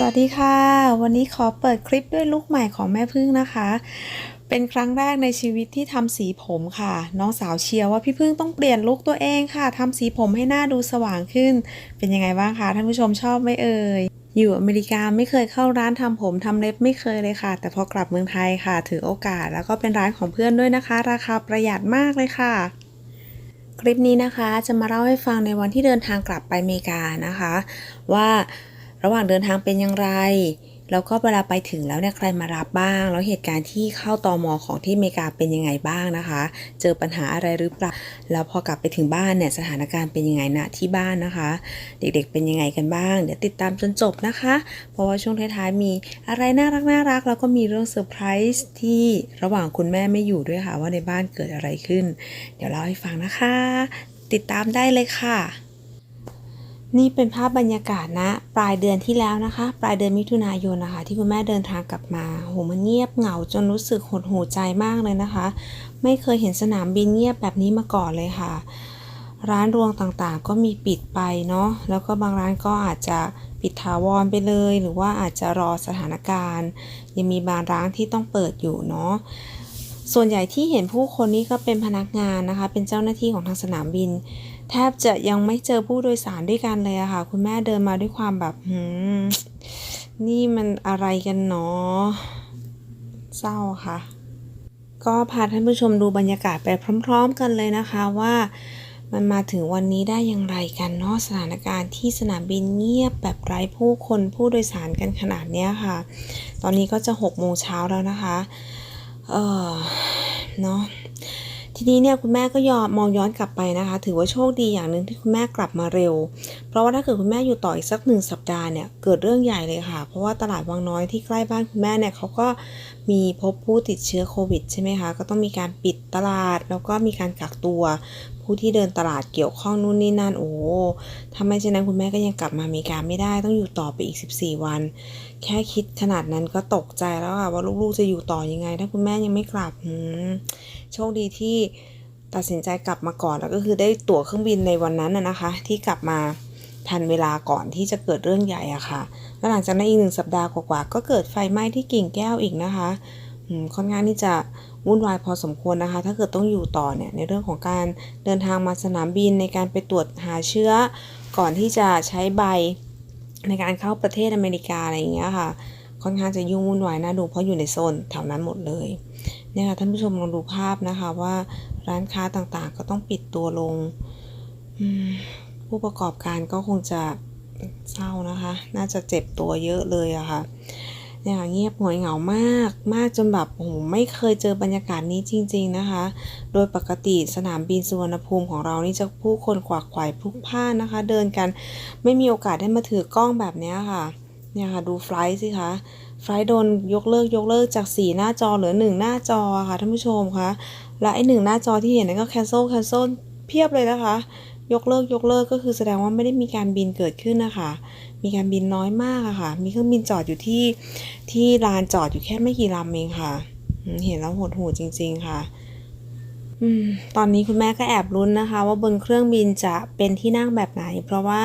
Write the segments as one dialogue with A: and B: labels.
A: สวัสดีค่ะ วันนี้ขอเปิดคลิปด้วยลุคใหม่ของแม่พึ่งนะคะ เป็นครั้งแรกในชีวิตที่ทำสีผมค่ะ น้องสาวเชียร์ว่าพี่พึ่งต้องเปลี่ยนลุคตัวเองค่ะทำสีผมให้หน้าดูสว่างขึ้น เป็นยังไงบ้างคะท่านผู้ชมชอบไหมเอ่ยอยู่อเมริกาไม่เคยเข้าร้านทำผมทำเล็บไม่เคยเลยค่ะ แต่พอกลับเมืองไทยค่ะ ถือโอกาสแล้วก็เป็นร้านของเพื่อนด้วยนะคะ ราคาประหยัดมากเลยค่ะ คลิปนี้นะคะจะมาเล่าให้ฟังในวันที่เดินทางกลับไปอเมริกานะคะ ว่า ระหว่างเดินทางเป็นอย่างไร แล้วก็เวลาไปถึงแล้วเนี่ยใครมารับบ้าง แล้วเหตุการณ์ที่เข้าตอมอของที่อเมริกาเป็นยังไงบ้างนะคะ เจอปัญหาอะไรหรือเปล่า แล้วพอกลับไปถึงบ้านเนี่ยสถานการณ์เป็นยังไงณที่บ้านนะคะ เด็กๆเป็นยังไงกันบ้าง เดี๋ยวติดตามจนจบนะคะ เพราะว่าช่วงท้ายๆมีอะไรน่ารักน่ารักแล้วก็มีเรื่องเซอร์ไพรส์ที่ระหว่างคุณแม่ไม่อยู่ด้วยค่ะว่าในบ้านเกิดอะไรขึ้น เดี๋ยวเล่าให้ฟังนะคะ ติดตามได้เลยค่ะ นี่เป็นภาพบรรยากาศนะ ปลายเดือนที่แล้วนะคะ ปลายเดือนมิถุนายนนะคะ ที่คุณแม่เดินทางกลับมาโหมันเงียบเหงาจนรู้สึกหดหูใจมากเลยนะคะ ไม่เคยเห็นสนามบินเงียบแบบนี้มาก่อนเลยค่ะ ร้านรวงต่างๆ ก็มีปิดไปเนาะแล้วก็บางร้านก็อาจจะปิดถาวรไปเลย หรือว่าอาจจะรอสถานการณ์ ยังมีบางร้านที่ต้องเปิดอยู่เนาะส่วนใหญ่ที่เห็นผู้คนนี้ก็เป็นพนักงานนะคะ เป็นเจ้าหน้าที่ของทางสนามบิน แทบจะยังไม่เจอผู้โดยสารด้วยกันเลยอะค่ะ คุณแม่เดินมาด้วยความแบบหืมนี่มันอะไรกันเนาะเศร้าค่ะ ก็พาท่านผู้ชมดูบรรยากาศไปพร้อม ๆ กันเลยนะคะว่ามันมาถึงวันนี้ได้อย่างไรกันเนาะสถานการณ์ที่สนามบินเงียบแบบไร้ผู้คนผู้โดยสารกันขนาดเนี้ยค่ะ ตอนนี้ก็จะ6โมงเช้าแล้วนะคะ เออเนาะ ทีนี้เนี่ยคุณแม่ก็ยอมมองย้อนกลับไปนะคะ ถือว่าโชคดีอย่างหนึ่งที่คุณแม่กลับมาเร็ว เพราะว่าถ้าเกิดคุณแม่อยู่ต่ออีกสักหนึ่งสัปดาห์เนี่ยเกิดเรื่องใหญ่เลยค่ะ เพราะว่าตลาดวังน้อยที่ใกล้บ้านคุณแม่เนี่ยเขาก็มีพบผู้ติดเชื้อโควิดใช่ไหมคะก็ต้องมีการปิดตลาดแล้วก็มีการกักตัว ผู้ที่เดินตลาดเกี่ยวข้องนู่นนี่นั่นโอ้ถ้าไม่เช่นนั้นคุณแม่ก็ยังกลับมาอเมริกาไม่ได้ต้องอยู่ต่อไปอีก 14 วัน แค่คิดขนาดนั้นก็ตกใจแล้วค่ะว่าลูกๆจะอยู่ต่อยังไง ถ้าคุณแม่ยังไม่กลับโชคดีที่ตัดสินใจกลับมาก่อนแล้วก็คือได้ตั๋วเครื่องบินในวันนั้นนะคะ ที่กลับมาทันเวลาก่อนที่จะเกิดเรื่องใหญ่อะค่ะแล้วหลังจากนั้นอีกหนึ่งสัปดาห์กว่าๆก็เกิดไฟไหม้ที่กิ่งแก้วอีกนะคะค่อนข้างที่จะ วุ่นวายพอสมควรนะคะ ถ้าเกิดต้องอยู่ต่อเนี่ยในเรื่องของการเดินทางมาสนามบินในการไปตรวจหาเชื้อ ก่อนที่จะใช้ใบในการเข้าประเทศอเมริกาอะไรอย่างเงี้ยค่ะ ค่อนข้างจะยุ่งวุ่นวายน่าดูเพราะอยู่ในโซนแถวนั้นหมดเลยเนี่ยค่ะท่านผู้ชมลองดูภาพนะคะว่าร้านค้าต่างๆ ก็ต้องปิดตัวลง ผู้ประกอบการก็คงจะเศร้านะคะ น่าจะเจ็บตัวเยอะเลยอะค่ะ เนี่ยค่ะเงียบหงอยเหงามาก มากจนแบบโอ้โหไม่เคยเจอบรรยากาศนี้จริง ๆนะคะ โดยปกติสนามบินสุวรรณภูมิของเรานี่จะผู้คนขวากไขว่พลุกพล่านนะคะ เดินกันไม่มีโอกาสได้มาถือกล้องแบบนี้ค่ะเนี่ยค่ะดูไฟล์สิคะไฟล์โดนยกเลิกยกเลิกจาก 4 หน้าจอเหลือ 1 หน้าจอค่ะท่านผู้ชมคะและไอ้หนึ่งหน้าจอที่เห็นนั่นก็ cancel cancel เพียบเลยนะคะ ยกเลิกยกเลิกก็คือแสดงว่าไม่ได้มีการบินเกิดขึ้นนะคะ มีการบินน้อยมากอะค่ะ มีเครื่องบินจอดอยู่ที่ที่ลานจอดอยู่แค่ไม่กี่ลำเองค่ะ เห็นแล้วหดหูจริง ๆค่ะอตอนนี้คุณแม่ก็แอบลุ้นนะคะ ว่าบนเครื่องบินจะเป็นที่นั่งแบบไหน เพราะว่า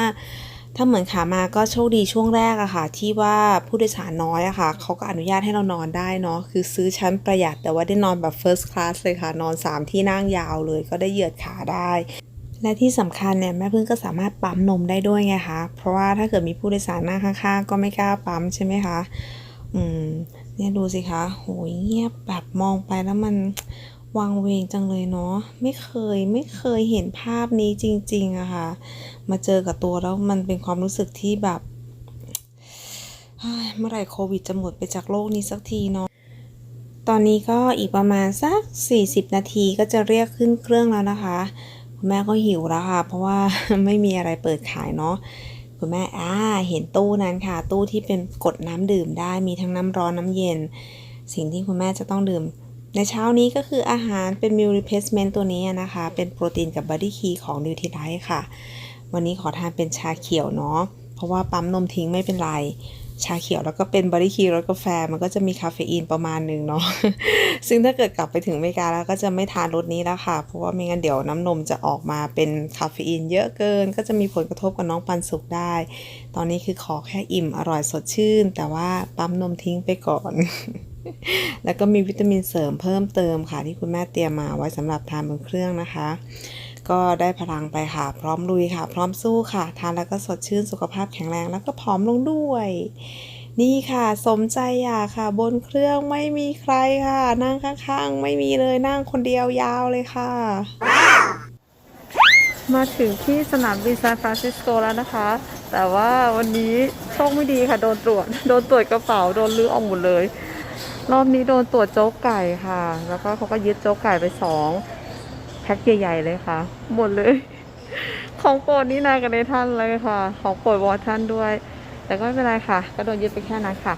A: ถ้าเหมือนขามาก็โชคดีช่วงแรกอะค่ะ ที่ว่าผู้โดยสารน้อยอะค่ะเขาก็อนุญาตให้เรานอนได้เนาะคือซื้อชั้นประหยัดแต่ว่าได้นอนแบบ first class เลยค่ะ นอน 3 ที่นั่งยาวเลยก็ได้เหยียดขาได้ และที่สำคัญเนี่ยแม่พึ่งก็สามารถปั๊มนมได้ด้วยไงคะ เพราะว่าถ้าเกิดมีผู้โดยสารนั่งข้างๆก็ไม่กล้าปั๊มใช่ไหมคะ อืม เนี่ยดูสิคะโหยเงียบแบบมองไปแล้วมันวังเวงจังเลยเนาะ ไม่เคยไม่เคยเห็นภาพนี้จริง ๆอะค่ะ มาเจอกับตัวแล้วมันเป็นความรู้สึกที่แบบเฮ้ยเมื่อไหร่โควิดจะหมดไปจากโลกนี้สักทีเนาะตอนนี้ก็อีกประมาณสัก 40 นาทีก็จะเรียกขึ้นเครื่องแล้วนะคะ คุณแม่ก็หิวแล้วค่ะ เพราะว่าไม่มีอะไรเปิดขายเนาะคุณแม่อ่าเห็นตู้นั้นค่ะ ตู้ที่เป็นกดน้ำดื่มได้มีทั้งน้ำร้อนน้ำเย็น สิ่งที่คุณแม่จะต้องดื่ม ในเช้านี้ก็คืออาหารเป็น meal replacement ตัวนี้นะคะ เป็นโปรตีนกับ body key ของ Nutrilite ค่ะ วันนี้ขอทานเป็นชาเขียวเนาะเพราะว่าปั๊มนมทิ้งไม่เป็นไร ชาเขียวแล้วก็เป็นบริคีรสกาแฟมันก็จะมีคาเฟอีนประมาณหนึ่งเนาะซึ่งถ้าเกิดกลับไปถึงอเมริกาแล้วก็จะไม่ทานรสนี้แล้วค่ะ เพราะว่าไม่งั้นเดี๋ยวน้ำนมจะออกมาเป็นคาเฟอีนเยอะเกิน ก็จะมีผลกระทบกับน้องปันสุกได้ ตอนนี้คือขอแค่อิ่มอร่อยสดชื่น แต่ว่าปั๊มนมทิ้งไปก่อน แล้วก็มีวิตามินเสริมเพิ่มเติมค่ะที่คุณแม่เตรียมมาไว้สำหรับทานบนเครื่องนะคะ ก็ได้พลังไปค่ะ พร้อมลุยค่ะ พร้อมสู้ค่ะ ทานแล้วก็สดชื่นสุขภาพแข็งแรงแล้วก็ผอมลงด้วย นี่ค่ะสมใจอยากค่ะ บนเครื่องไม่มีใครค่ะ นั่งข้างๆ ไม่มีเลยนั่งคนเดียวยาวเลยค่ะ มาถึงที่สนามบินซานฟรานซิสโกแล้วนะคะ แต่ว่าวันนี้โชคไม่ดีค่ะ โดนตรวจ โดนตรวจกระเป๋า โดนลื้อออกหมดเลย รอบนี้โดนตรวจโจ๊กไก่ค่ะ แล้วก็เขาก็ยึดโจ๊กไก่ไปสอง แพ็คใหญ่ๆเลยค่ะ หมดเลย ของโปรดนี่นากับในท่านเลยค่ะ ของโปรดวอท่านด้วย แต่ก็ไม่เป็นไรค่ะ ก็โดนยึดไปแค่นั้นค่ะ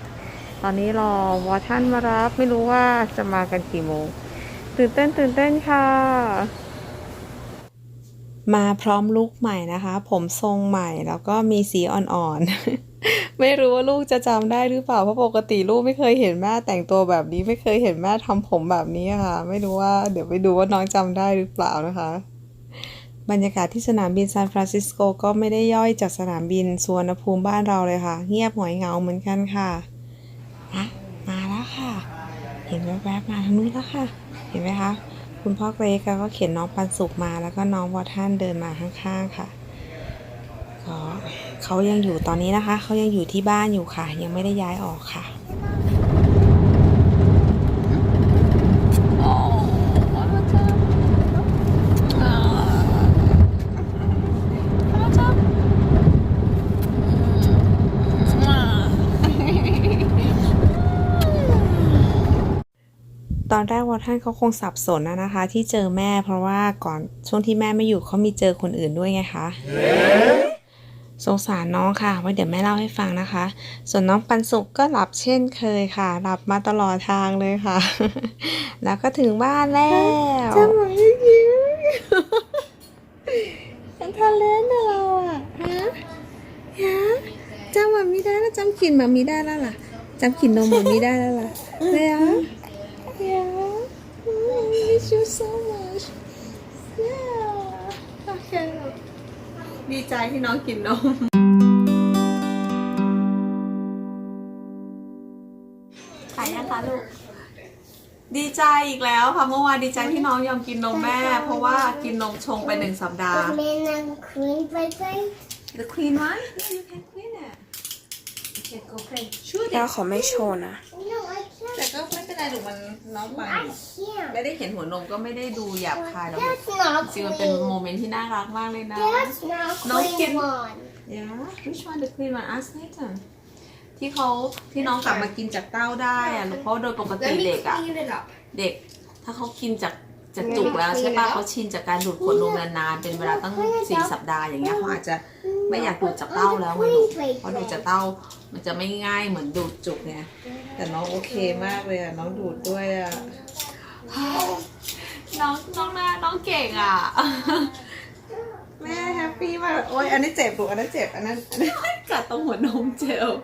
A: ตอนนี้รอวอท่านมารับ ไม่รู้ว่าจะมากันกี่โมง ตื่นเต้นตื่นเต้นค่ะ มาพร้อมลุคใหม่นะคะ ผมทรงใหม่แล้วก็มีสีอ่อนๆ ไม่รู้ว่าลูกจะจำได้หรือเปล่าเพราะปกติลูกไม่เคยเห็นแม่แต่งตัวแบบนี้ ไม่เคยเห็นแม่ทำผมแบบนี้ค่ะ ไม่รู้ว่าเดี๋ยวไปดูว่าน้องจำได้หรือเปล่านะคะ บรรยากาศที่สนามบินซานฟรานซิสโกก็ไม่ได้ย่อยจากสนามบินสวรรณภูมิบ้านเราเลยค่ะ เงียบหงอยเหงาเหมือนกันค่ะอะมาแล้วค่ะ เห็นแวบๆมาทางนู้นแล้วค่ะ เห็นไหมคะคุณพ่อเกรกก็เข็นน้องปันสุกมาแล้วก็น้องวอท่านเดินมาข้างๆค่ะ เขายังอยู่ตอนนี้นะคะ เขายังอยู่ที่บ้านอยู่ค่ะ ยังไม่ได้ย้ายออกค่ะตอนแรกวอท่านเขาคงสับสนนะนะคะ ที่เจอแม่เพราะว่าก่อนช่วงที่แม่ไม่อยู่เขามีเจอคนอื่นด้วยไงคะ สงสารน้องค่ะ ไว้เดี๋ยวแม่เล่าให้ฟังนะคะ ส่วนน้องปันสุกก็หลับเช่นเคยค่ะ หลับมาตลอดทางเลยค่ะ แล้วก็ถึงบ้านแล้วจะมายิ้มฉันทะเลนเราอะฮะฮะจำมันมีได้แล้วจำกลิ่นมันมีได้แล้วล่ะจำกลิ่นนมมันมีได้แล้วล่ะเลยอะ Yeah. Oh, I miss you so much. Yeah. Okay. ดีใจที่น้องกินนม
B: ขายยังคะลูก
A: ดีใจอีกแล้วค่ะเมื่อวานดีใจที่น้องยอมกินนมแม่ เพราะว่ากินนมชงไปหนึ่งสัปดาห์
B: Men and queen by by.
A: The clean one Yeah, you can clean it
B: Okay, go play.
A: ช่วย
C: ย่าขอไม่โชว์นะ
B: No, I can't.
A: แต่ก็ไม่ เป็นไรหรอกมันน้องไป
B: I can't.
A: ไม่ได้เห็นหัวนมก็ไม่ได้ดูหยาบคายหรอก
B: That's not
A: จริงๆมันเป็นโม
B: clean.
A: เมนต์ที่น่ารักมากเลยนะ
B: That's not
A: No
B: clean
A: skin.
B: one.
A: Yeah which one the clean one ask Nathan ที่เขาที่น้องกลับมากินจากเต้าได้อะเพราะโดยปกติเด็กอะ
B: it up.
A: เด็กถ้าเขากินจากจากจุกแล้วใช่ปะเขาชินจากการดูดขวดนมนานๆเป็นเวลาตั้งสี่สัปดาห์อย่างเงี้ยเขาอาจจะไม่อยากดูดจากเต้าแล้วไงลูกเพราะดูดจากเต้ามันจะไม่ง่ายเหมือนดูดจุกไง แต่น้องโอเคมากเลยอะน้องดูดด้วยอะน้องน้องน่าน้องเก่งอะแม่แฮปปี้มาก โอ้ยอันนี้เจ็บลูกอันนั้นเจ็บ อันนั้นอันนั้นกัดตรงหัวนมเจ็บ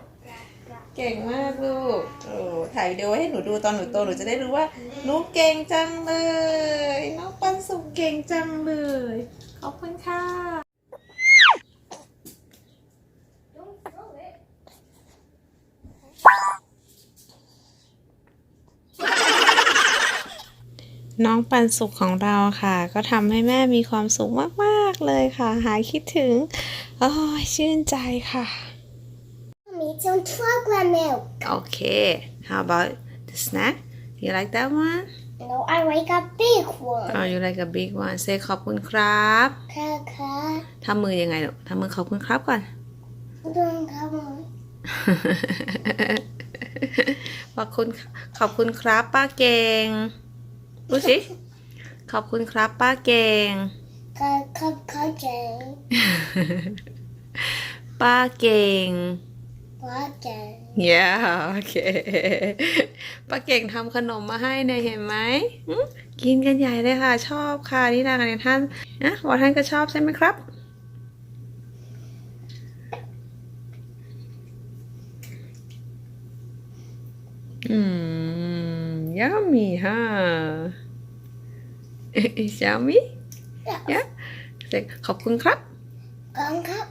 A: เก่งมากลูกโอ้ถ่ายวิดีโอให้หนูดูตอนหนูโตหนูจะได้รู้ว่าหนูเก่งจังเลย น้องปันสุกเก่งจังเลย ขอบคุณค่ะ น้องปันสุขของเราค่ะ ก็ทำให้แม่มีความสุขมาก ๆ เลยค่ะ หายคิดถึงโอ้ยชื่นใจค่ะ
B: Me some chocolate milk.
A: Okay, how about the snack? You like that one?
B: No, I like a big one.
A: Oh, you like a big one. Say ขอบคุณครับ
B: Kaka.
A: ทำมือยังไงลูกทำมือขอบคุณครับก่อน
B: Don't come on.
A: ขอบคุณขอบคุณครับป้าเก่ง ดูสิ ขอบคุณครับ ป้าเก่ง
B: Kaka, kaka.
A: ป้าเก่ง
B: Kaka.
A: yeah โอเค ป้าเก่งทำขนมมาให้เนี่ยเห็นไหมหึกินกันใหญ่เลยค่ะ ชอบค่ะนี่นากันในท่านนะวอท่านก็ชอบใช่ไหมครับ อืม yummy ฮะ is yummy yeah ขอบคุณครับ
B: ก่อนครับ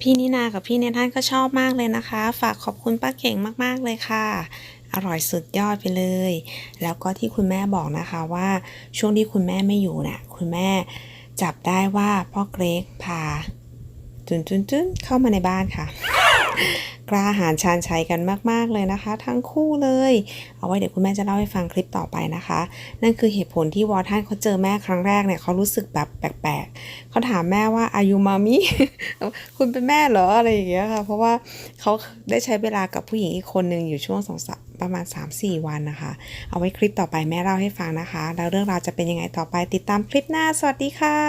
A: พี่นินากับพี่เนท่านก็ชอบมากเลยนะคะ ฝากขอบคุณป้าเก่งมากๆเลยค่ะ อร่อยสุดยอดไปเลย แล้วก็ที่คุณแม่บอกนะคะว่าช่วงที่คุณแม่ไม่อยู่น่ะ คุณแม่จับได้ว่าพ่อเกรกพาจุนจุนจุนเข้ามาในบ้านค่ะ กล้าหาญชาญชัยกันมาก ๆ เลยนะคะ ทั้งคู่เลย เอาไว้เดี๋ยวคุณแม่จะเล่าให้ฟังคลิปต่อไปนะคะ นั่นคือเหตุผลที่วอท่านเขาเจอแม่ครั้งแรกเนี่ยเขารู้สึกแบบแปลกๆเขาถามแม่ว่าอายุมามิคุณเป็นแม่เหรออะไรอย่างเงี้ยค่ะเพราะว่าเขาได้ใช้เวลากับผู้หญิงอีกคนหนึ่งอยู่ช่วงสองสามประมาณ 3-4 วันนะคะ เอาไว้คลิปต่อไปแม่เล่าให้ฟังนะคะ แล้วเรื่องราวจะเป็นยังไงต่อไปติดตามคลิปหน้า สวัสดีค่ะ